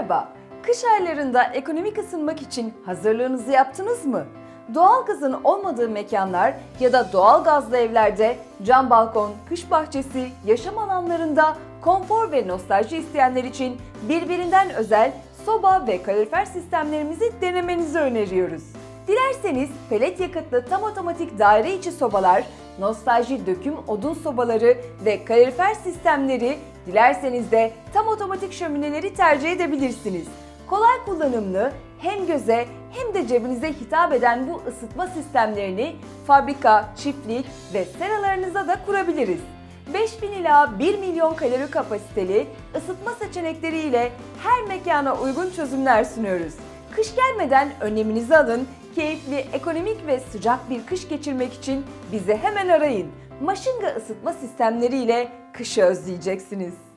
Merhaba. Kış aylarında ekonomik ısınmak için hazırlığınızı yaptınız mı? Doğalgazın olmadığı mekanlar ya da doğal gazlı evlerde cam balkon, kış bahçesi, yaşam alanlarında konfor ve nostalji isteyenler için birbirinden özel soba ve kalorifer sistemlerimizi denemenizi öneriyoruz. Dilerseniz pelet yakıtlı tam otomatik daire içi sobalar, nostalji döküm odun sobaları ve kalorifer sistemleri, dilerseniz de tam otomatik şömineleri tercih edebilirsiniz. Kolay kullanımlı, hem göze hem de cebinize hitap eden bu ısıtma sistemlerini fabrika, çiftlik ve seralarınıza da kurabiliriz. 5000 ila 1 milyon kalori kapasiteli ısıtma seçenekleriyle her mekana uygun çözümler sunuyoruz. Kış gelmeden önleminizi alın, keyifli, ekonomik ve sıcak bir kış geçirmek için bizi hemen arayın. Maşınga ısıtma sistemleriyle kışı özleyeceksiniz.